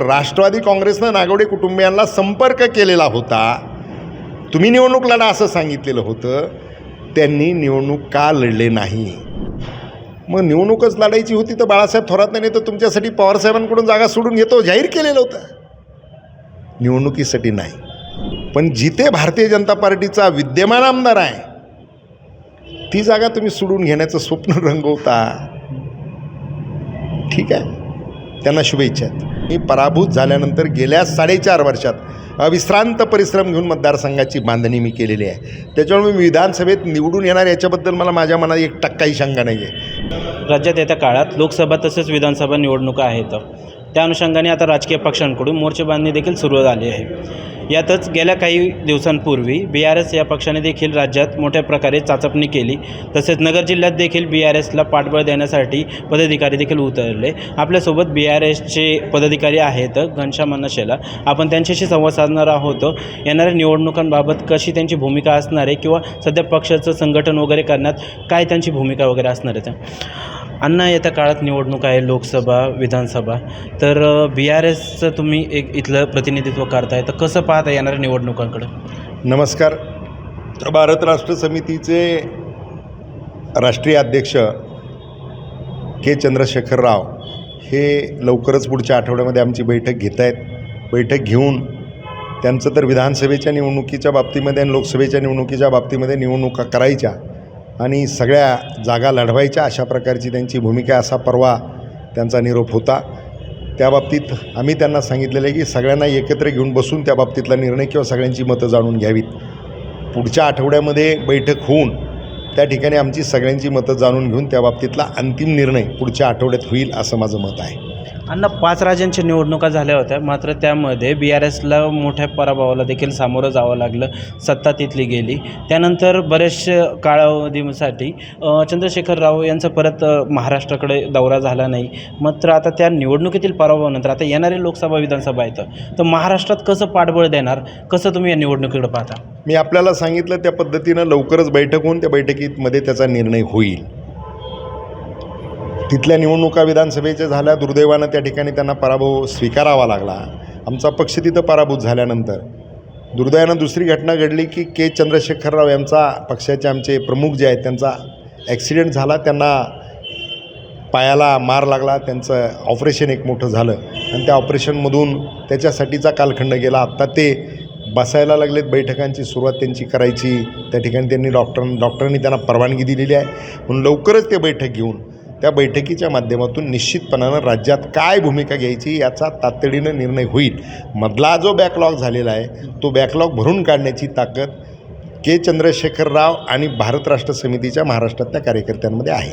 राष्ट्रवादी काँग्रेसनं नागवडे कुटुंबियांना संपर्क केलेला होता. तुम्ही निवडणूक लढा असं सांगितलेलं होतं त्यांनी निवडणूक का लढले नाही? मग निवडणूकच लढायची होती तर बाळासाहेब थोरात नाही तर तुमच्यासाठी पवारसाहेबांकडून जागा सोडून घेतो जाहीर केलेलं होतं. निवडणुकीसाठी नाही. पण जिथे भारतीय जनता पार्टीचा विद्यमान आमदार आहे ती जागा तुम्ही सोडून घेण्याचं स्वप्न रंगवता. ठीक आहे? त्यांना शुभेच्छा. ही मी पराभूत झाल्यानंतर गेल्या साडेचार वर्षात अविश्रांत परिश्रम घेऊन मतदारसंघाची बांधणी मी केलेली आहे. त्याच्यामुळे मी विधानसभेत निवडून येणार याच्याबद्दल मला माझ्या मनात एक टक्काही शंका नाही आहे राज्यात येत्या काळात लोकसभा तसेच विधानसभा निवडणुका आहेत. त्या अनुषंगाने आता राजकीय पक्षांकडून मोर्चेबांधणी देखील सुरू झाली आहे. यातच गेल्या काही दिवसांपूर्वी बी आर एस या पक्षाने देखील राज्यात मोठ्या प्रकारे चाचपणी केली. तसेच नगर जिल्ह्यात देखील बी आर एसला पाठबळ देण्यासाठी पदाधिकारी देखील उतरले. आपल्यासोबत बी आर एसचे पदाधिकारी आहेत घनश्याम नशेला आपण त्यांच्याशी संवाद साधणार आहोत. येणाऱ्या निवडणुकांबाबत कशी त्यांची भूमिका असणार आहे किंवा सध्या पक्षाचं संघटन वगैरे करण्यात काय त्यांची भूमिका वगैरे असणार आहे? अण्णा येत्या काळात निवडणूक आहे लोकसभा विधानसभा. तर बी आर एसचं तुम्ही एक इथलं प्रतिनिधित्व करताय. तर कसं पाहता येणाऱ्या निवडणुकांकडं? नमस्कार. भारत राष्ट्र समितीचे राष्ट्रीय अध्यक्ष के चंद्रशेखर राव हे लवकरच पुढच्या आठवड्यामध्ये आमची बैठक घेत आहेत. बैठक घेऊन त्यांचं तर विधानसभेच्या निवडणुकीच्या बाबतीमध्ये आणि लोकसभेच्या निवडणुकीच्या बाबतीमध्ये निवडणुका करायच्या. आणि सगळ्या जागा लढवायच्या अशा प्रकारची त्यांची भूमिका असा परवा त्यांचा निरोप होता. त्या बाबतीत आम्ही त्यांना सांगितलेलं आहे की सगळ्यांना एकत्र घेऊन बसून त्या बाबतीतला निर्णय किंवा सगळ्यांची मतं जाणून घ्यावीत. पुढच्या आठवड्यामध्ये बैठक होऊन त्या ठिकाणी आमची सगळ्यांची मतं जाणून घेऊन त्या बाबतीतला अंतिम निर्णय पुढच्या आठवड्यात होईल असं माझं मत आहे. अण्णा पाच राज्यांच्या निवडणुका झाल्या होत्या. मात्र त्यामध्ये बी आर एसला मोठ्या पराभवाला देखील सामोरं जावं लागलं. सत्ता तिथली गेली. त्यानंतर बरेचशा काळावधीसाठी चंद्रशेखर राव यांचा परत महाराष्ट्राकडे दौरा झाला नाही. मात्र आता त्या निवडणुकीतील पराभवानंतर आता येणारे लोकसभा विधानसभा येतं तर महाराष्ट्रात कसं पाठबळ देणार? कसं तुम्ही या निवडणुकीकडे पाहता? मी आपल्याला सांगितलं त्या पद्धतीनं लवकरच बैठक होऊन त्या बैठकीमध्ये त्याचा निर्णय होईल. तिथल्या निवडणुका विधानसभेच्या झाल्या दुर्दैवानं त्या ठिकाणी त्यांना पराभव स्वीकारावा लागला. आमचा पक्ष तिथं पराभूत झाल्यानंतर. दुर्दैवानं दुसरी घटना घडली की के. चंद्रशेखरराव यांचा पक्षाचे आमचे प्रमुख जे आहेत त्यांचा ॲक्सिडेंट झाला त्यांना पायाला मार लागला त्यांचं ऑपरेशन एक मोठं झालं. आणि त्या ऑपरेशनमधून त्याच्यासाठीचा कालखंड गेला. आत्ता ते बसायला लागलेत बैठकांची सुरुवात त्यांची करायची. त्या ठिकाणी त्यांनी डॉक्टर डॉक्टरांनी त्यांना परवानगी दिलेली आहे. म्हणून लवकरच ते बैठक घेऊन त्या बैठकीच्या माध्यमातून निश्चितपणानं राज्यात काय भूमिका घ्यायची याचा तातडीनं निर्णय होईल. मधला जो बॅकलॉग झालेला आहे तो बॅकलॉग भरून काढण्याची ताकद के चंद्रशेखर राव आणि भारत राष्ट्र समितीच्या महाराष्ट्रातल्या कार्यकर्त्यांमध्ये आहे.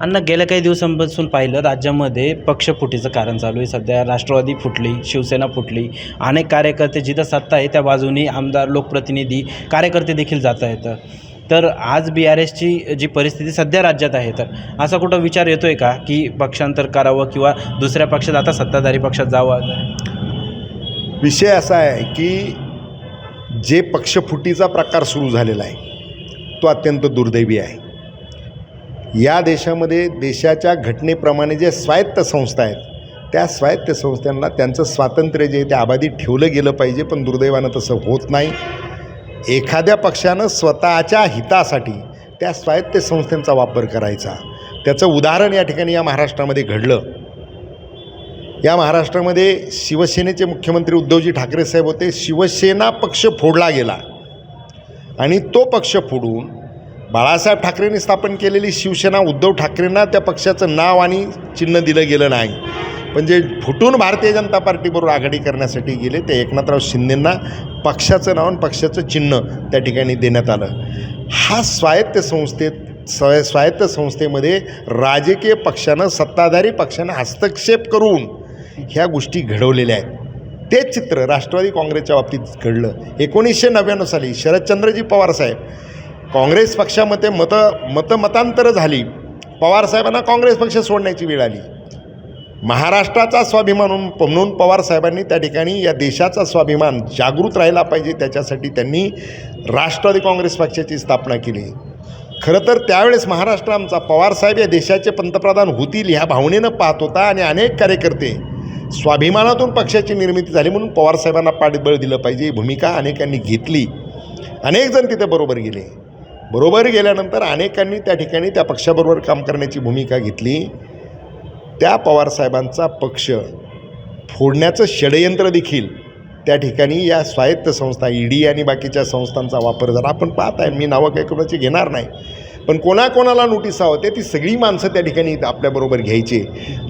अण्णा गेल्या काही दिवसांपासून पाहिलं राज्यामध्ये पक्षफुटीचं कारण चालू आहे. सध्या राष्ट्रवादी फुटली शिवसेना फुटली. अनेक कार्यकर्ते जिथं सत्ता आहे त्या बाजूनी आमदार लोकप्रतिनिधी कार्यकर्ते देखील जात आहेत. तर आज बी आर एसची जी परिस्थिती सध्या राज्यात आहे तर असा कुठं विचार येतो आहे का की पक्षांतर करावं किंवा दुसऱ्या पक्षात आता सत्ताधारी पक्षात जावं? विषय असा आहे की जे पक्षफुटीचा प्रकार सुरू झालेला आहे तो अत्यंत दुर्दैवी आहे. या देशामध्ये देशाच्या घटनेप्रमाणे जे स्वायत्त संस्था आहेत त्या स्वायत्त संस्थांना त्यांचं स्वातंत्र्य जे आहे ते आबादी ठेवलं गेलं पाहिजे पण दुर्दैवानं तसं होत नाही. एखाद्या पक्षानं स्वतःच्या हितासाठी त्या स्वायत्त संस्थेचा वापर करायचा. त्याचं उदाहरण या ठिकाणी या महाराष्ट्रामध्ये घडलं. या महाराष्ट्रामध्ये शिवसेनेचे मुख्यमंत्री उद्धवजी ठाकरे साहेब होते. शिवसेना पक्ष फोडला गेला. आणि तो पक्ष फोडून बाळासाहेब ठाकरेंनी स्थापन केलेली शिवसेना उद्धव ठाकरेंना त्या पक्षाचं नाव आणि चिन्ह दिलं गेलं नाही. पण जे फुटून भारतीय जनता पार्टीबरोबर आघाडी करण्यासाठी गेले ते एकनाथराव शिंदेंना पक्षाचं नाव आणि पक्षाचं चिन्ह त्या ठिकाणी देण्यात आलं. हा स्वायत्त संस्थेत स्वाय स्वायत्त संस्थेमध्ये राजकीय पक्षानं सत्ताधारी पक्षानं हस्तक्षेप करून ह्या गोष्टी घडवलेल्या आहेत. तेच चित्र राष्ट्रवादी काँग्रेसच्या बाबतीत घडलं. एकोणीसशे नव्याण्णव साली शरदचंद्रजी पवार साहेब काँग्रेस पक्षामध्ये मतं मतमतांतरं झाली. पवारसाहेबांना काँग्रेस पक्ष सोडण्याची वेळ आली. महाराष्ट्राचा स्वाभिमान म्हणून पवार साहेबांनी त्या ठिकाणी या देशाचा स्वाभिमान जागृत राहिला पाहिजे. त्याच्यासाठी त्यांनी राष्ट्रवादी काँग्रेस पक्षाची स्थापना केली. खरं तर त्यावेळेस महाराष्ट्र आमचा पवारसाहेब या देशाचे पंतप्रधान होतील ह्या भावनेनं पाहत होता आणि अनेक कार्यकर्ते स्वाभिमानातून पक्षाची निर्मिती झाली म्हणून पवारसाहेबांना पाठबळ दिलं पाहिजे. ही भूमिका अनेकांनी घेतली. अनेक जण तिथे बरोबर गेले. बरोबर गेल्यानंतर अनेकांनी त्या ठिकाणी त्या पक्षाबरोबर काम करण्याची भूमिका घेतली. त्या पवारसाहेबांचा पक्ष फोडण्याचं षडयंत्र देखील त्या ठिकाणी या स्वायत्त संस्था ईडी आणि बाकीच्या संस्थांचा वापर झाला आपण पाहत आहे मी नावं काही कोणाची घेणार नाही पण कोणाकोणाला नोटीस हवं ती सगळी माणसं त्या ठिकाणी आपल्याबरोबर घ्यायची.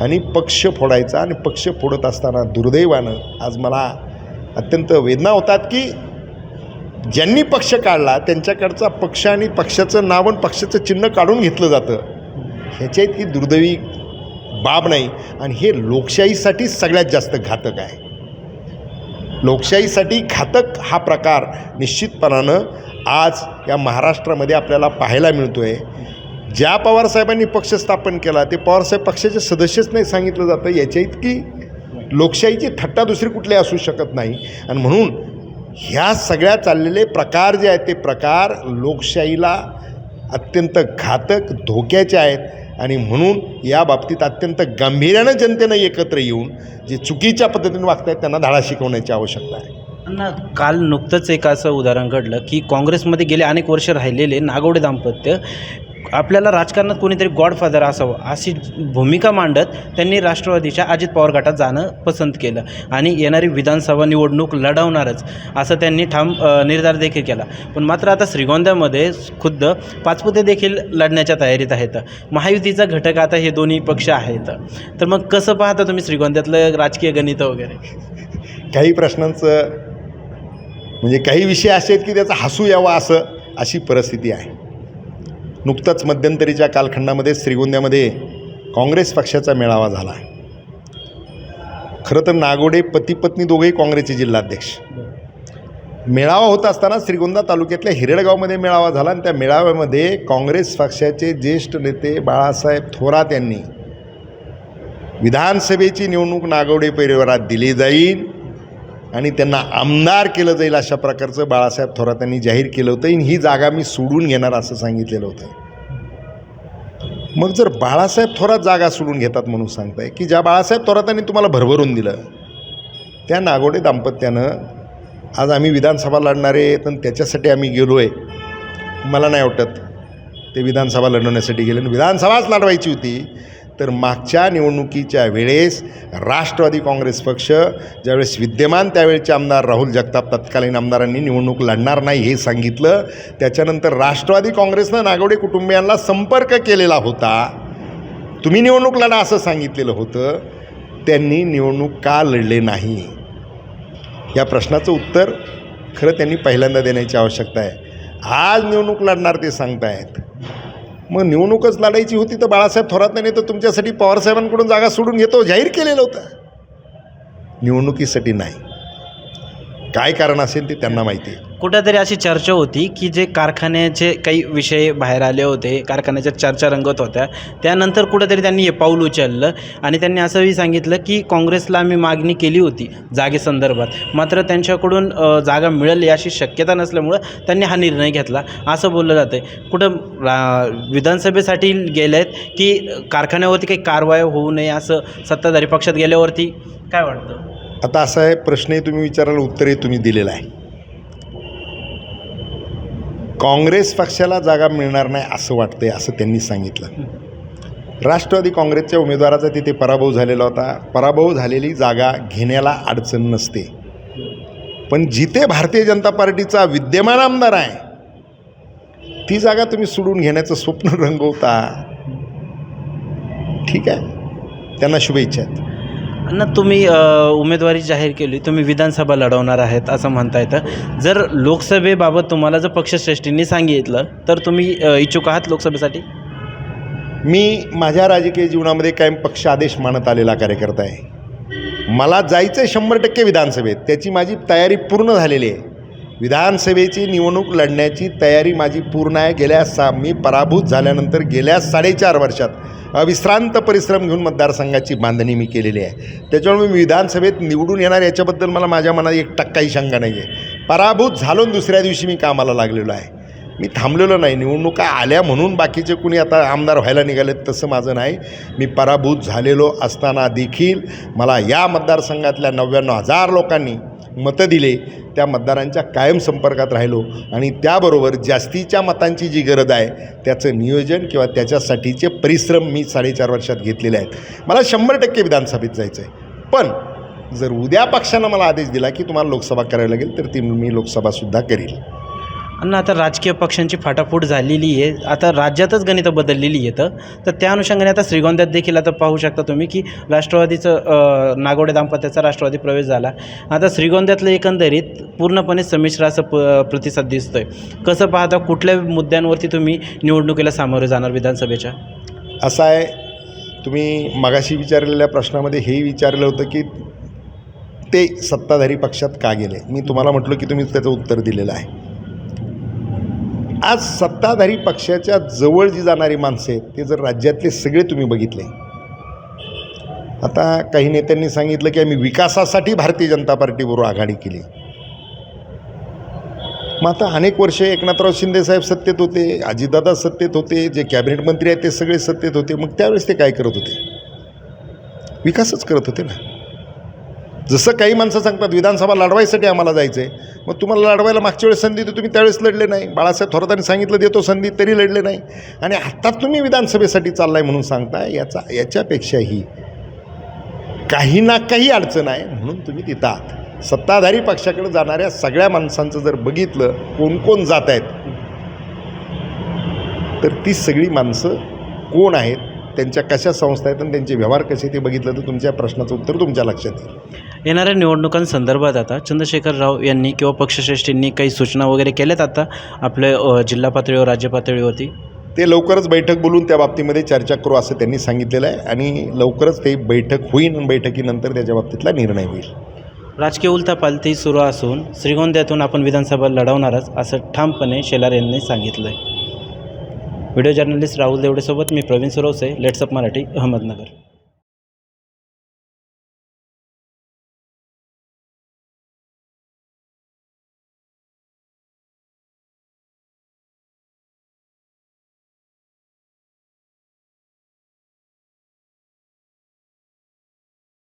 आणि पक्ष फोडायचा आणि पक्ष फोडत असताना दुर्दैवानं आज मला अत्यंत वेदना होतात की ज्यांनी पक्ष काढला त्यांच्याकडचा पक्ष आणि पक्षाचं नाव आणि पक्षाचं चिन्ह काढून घेतलं जातं. ह्याच्या इतकी दुर्दैवी बाब नाही. आणि हे लोकशाहीसाठी सगळ्यात जास्त घातक आहे. लोकशाहीसाठी घातक हा प्रकार निश्चितपणानं आज या महाराष्ट्रामध्ये आपल्याला पाहायला मिळतो आहे ज्या पवारसाहेबांनी पक्ष स्थापन केला ते पवारसाहेब पक्षाचे सदस्यच नाही सांगितलं जातं. याच्या इतकी लोकशाहीची थट्टा दुसरी कुठली असू शकत नाही. आणि म्हणून ह्या सगळ्या चाललेले प्रकार जे आहेत ते प्रकार लोकशाहीला अत्यंत घातक धोक्याचे आहेत. आणि म्हणून या बाबतीत अत्यंत गांभीर्यानं जनतेनं एकत्र येऊन जे चुकीच्या पद्धतीने वागत आहेत त्यांना धडा शिकवण्याची आवश्यकता आहे. ना काल नुकतंच एक असं उदाहरण घडलं की काँग्रेसमध्ये गेले अनेक वर्ष राहिलेले नागवडे दाम्पत्य आपल्याला राजकारणात कोणीतरी गॉडफादर असावं अशी भूमिका मांडत त्यांनी राष्ट्रवादीच्या अजित पवार गटात जाणं पसंत केलं. आणि येणारी विधानसभा निवडणूक लढवणारच असं त्यांनी ठाम निर्धार देखील केला. पण मात्र आता श्रीगोंद्यामध्ये खुद्द पाचपुते देखील लढण्याच्या तयारीत आहेत. महायुतीचा घटक आता हे दोन्ही पक्ष आहेत. तर मग कसं पाहता तुम्ही श्रीगोंद्यातलं राजकीय गणित वगैरे? काही प्रश्नांचं म्हणजे काही विषय असे आहेत की त्याचं हसू यावं असं अशी परिस्थिती आहे. नुकताच मध्यंतरीच्या कालखंडामध्ये श्रीगोंद्यामध्ये काँग्रेस पक्षाचा मेळावा झाला. खरं तर नागोडे पती पत्नी दोघेही काँग्रेसचे जिल्हाध्यक्ष. मेळावा होत असताना श्रीगोंदा तालुक्यातल्या हिरडगावमध्ये मेळावा झाला आणि त्या मेळाव्यामध्ये काँग्रेस पक्षाचे ज्येष्ठ नेते बाळासाहेब थोरात यांनी विधानसभेची निवडणूक नागवडे परिवारात दिली जाईल. आणि त्यांना आमदार केलं जाईल अशा प्रकारचं बाळासाहेब थोरातांनी जाहीर केलं होतं. आणि ही जागा मी सोडून घेणार असं सांगितलेलं होतं. मग जर बाळासाहेब थोरात जागा सोडून घेतात म्हणून सांगताय की ज्या बाळासाहेब थोरातांनी तुम्हाला भरभरून दिलं त्या नागोडे दाम्पत्यानं आज आम्ही विधानसभा लढणारे आहेत आणि त्याच्यासाठी आम्ही गेलो आहे मला नाही वाटत ते विधानसभा लढवण्यासाठी गेले. आणि विधानसभाच लढवायची होती. तर मागच्या निवडणुकीच्या वेळेस राष्ट्रवादी काँग्रेस पक्ष ज्यावेळेस विद्यमान त्यावेळेचे आमदार राहुल जगताप तत्कालीन आमदारांनी निवडणूक लढणार नाही हे सांगितलं त्याच्यानंतर राष्ट्रवादी काँग्रेसनं नागवडे कुटुंबियांना संपर्क केलेला होता. तुम्ही निवडणूक लढा असं सांगितलेलं होतं त्यांनी निवडणूक का लढले नाही? या प्रश्नाचं उत्तर खरं त्यांनी पहिल्यांदा देण्याची आवश्यकता आहे. आज निवडणूक लढणार ते सांगतायत. मग निवडणूकच लढायची होती तर बाळासाहेब थोरात नाही तर तुमच्यासाठी पवारसाहेबांकडून जागा सोडून घेतो जाहीर केलेलं होतं. निवडणुकीसाठी नाही. काय कारण असेल ते त्यांना माहिती आहे. कुठंतरी अशी चर्चा होती की जे कारखान्याचे काही विषय बाहेर आले होते कारखान्याच्या चर्चा रंगत होत्या त्यानंतर कुठंतरी त्यांनी हे पाऊल उचललं आणि त्यांनी असंही सांगितलं की काँग्रेसला आम्ही मागणी केली होती जागेसंदर्भात. मात्र त्यांच्याकडून जागा मिळेल याची शक्यता नसल्यामुळं त्यांनी हा निर्णय घेतला. असं बोललं जातं आहे कुठं विधानसभेसाठी गेले आहेत की कारखान्यावरती काही कारवाई होऊ नये असं सत्ताधारी पक्षात गेल्यावरती? काय वाटतं? आता असा आहे प्रश्नही तुम्ही विचारायला उत्तरही तुम्ही दिलेलं आहे. काँग्रेस पक्षाला जागा मिळणार नाही असं वाटतंय असं त्यांनी सांगितलं. राष्ट्रवादी काँग्रेसच्या उमेदवाराचा तिथे पराभव झालेला होता. पराभव झालेली जागा घेण्याला अडचण नसते. पण जिथे भारतीय जनता पार्टीचा विद्यमान आमदार आहे ती जागा तुम्ही सोडून घेण्याचं स्वप्न रंगवता. ठीक आहे? त्यांना शुभेच्छा. आहेत ना तुम्ही उमेदवारी जाहीर केली तुम्ही विधानसभा लढवणार आहेत असं म्हणता येतं जर लोकसभेबाबत तुम्हाला जर पक्षश्रेष्ठींनी सांगितलं तर तुम्ही इच्छुक आहात लोकसभेसाठी? मी माझ्या राजकीय जीवनामध्ये कायम पक्ष आदेश मानत आलेला कार्यकर्ता आहे. मला जायचं आहे शंभर टक्के विधानसभेत त्याची माझी तयारी पूर्ण झालेली आहे. विधानसभेची निवडणूक लढण्याची तयारी माझी पूर्ण आहे. गेल्या सा मी पराभूत झाल्यानंतर गेल्या साडेचार वर्षात विश्रांत परिश्रम घेऊन मतदारसंघाची बांधणी मी केलेली आहे. त्याच्यामुळे मी विधानसभेत निवडून येणार याच्याबद्दल मला माझ्या मनात एक टक्काही शंका नाही आहे पराभूत झालो दुसऱ्या दिवशी मी कामाला लागलेलो आहे. मी थांबलेलो नाही. निवडणुका आल्या म्हणून बाकीचे कुणी आता आमदार व्हायला निघालेत तसं माझं नाही. मी पराभूत झालेलो असताना देखील मला या मतदारसंघातल्या नव्याण्णव हजार लोकांनी मतं दिले त्या मतदारांच्या कायम संपर्कात राहिलो. आणि त्याबरोबर जास्तीच्या मतांची जी गरज आहे त्याचं नियोजन किंवा त्याच्यासाठीचे परिश्रम मी साडेचार वर्षात घेतलेले आहेत. मला शंभर टक्के विधानसभेत जायचं आहे पण जर उद्या पक्षानं मला आदेश दिला की तुम्हाला लोकसभा करावी लागेल तर ती मी लोकसभासुद्धा करील. आणि आता राजकीय पक्षांची फाटाफूट झालेली आहे. आता राज्यातच गणितं बदललेली आहेत. तर त्या अनुषंगाने आता श्रीगोंद्यात देखील आता पाहू शकता तुम्ही की राष्ट्रवादीचं नागोडे दाम्पत्याचा राष्ट्रवादी प्रवेश झाला. आता श्रीगोंद्यातलं एकंदरीत पूर्णपणे संमिश्र असं प प्रतिसाद दिसतो आहे कसं पाहता कुठल्या मुद्द्यांवरती तुम्ही निवडणुकीला सामोरे जाणार विधानसभेच्या? असं आहे तुम्ही मगाशी विचारलेल्या प्रश्नामध्ये हेही विचारलं होतं की ते सत्ताधारी पक्षात का गेले? मी तुम्हाला म्हटलं की तुम्ही त्याचं उत्तर दिलेलं आहे. आज सत्ताधारी पक्षाच्या जवळ जी जाणारी माणसं आहेत ते जर राज्यातले सगळे तुम्ही बघितले. आता काही नेत्यांनी सांगितलं की आम्ही विकासासाठी भारतीय जनता पार्टीबरोबर आघाडी केली. मग आता अनेक वर्षे एकनाथराव शिंदेसाहेब सत्तेत होते अजितदादा सत्तेत होते जे कॅबिनेट मंत्री आहेत ते सगळे सत्तेत होते मग त्यावेळेस ते काय करत होते? विकासच करत होते ना. जसं काही माणसं सांगतात विधानसभा लढवायसाठी आम्हाला जायचं आहे मग तुम्हाला लढवायला मागच्या वेळेस संधी तर तुम्ही त्यावेळेस लढले नाही. बाळासाहेब थोरातांनी सांगितलं देतो संधी तरी लढले नाही. आणि आत्ता तुम्ही विधानसभेसाठी चाललाय म्हणून सांगताय याचा याच्यापेक्षाही काही ना काही अडचण आहे म्हणून तुम्ही तिथं आहात. सत्ताधारी पक्षाकडे जाणाऱ्या सगळ्या माणसांचं जर बघितलं कोण कोण जात आहेत तर ती सगळी माणसं कोण आहेत त्यांच्या कशा संस्था आहेत आणि त्यांचे व्यवहार कसे ते बघितलं तर तुमच्या प्रश्नाचं उत्तर तुमच्या लक्षात येईल. येणाऱ्या निवडणुकांसंदर्भात आता चंद्रशेखर राव यांनी किंवा पक्षश्रेष्ठींनी काही सूचना वगैरे केल्यात आता आपल्या जिल्हा पातळीवर राज्य पातळीवरती? ते लवकरच बैठक बोलून त्या बाबतीमध्ये चर्चा करू असं त्यांनी सांगितलेलं आहे आणि लवकरच ते बैठक होईल आणि बैठकीनंतर त्याच्या बाबतीतला निर्णय होईल. राजकीय उलथापालथी सुरू असून श्रीगोंद्यातून आपण विधानसभा लढवणारच असं ठामपणे शेलार यांनी सांगितलं आहे व्हिडिओ जर्नलिस्ट राहुल देवडेसोबत मी प्रवीण सुरवसे लेट्सअप मराठी अहमदनगर.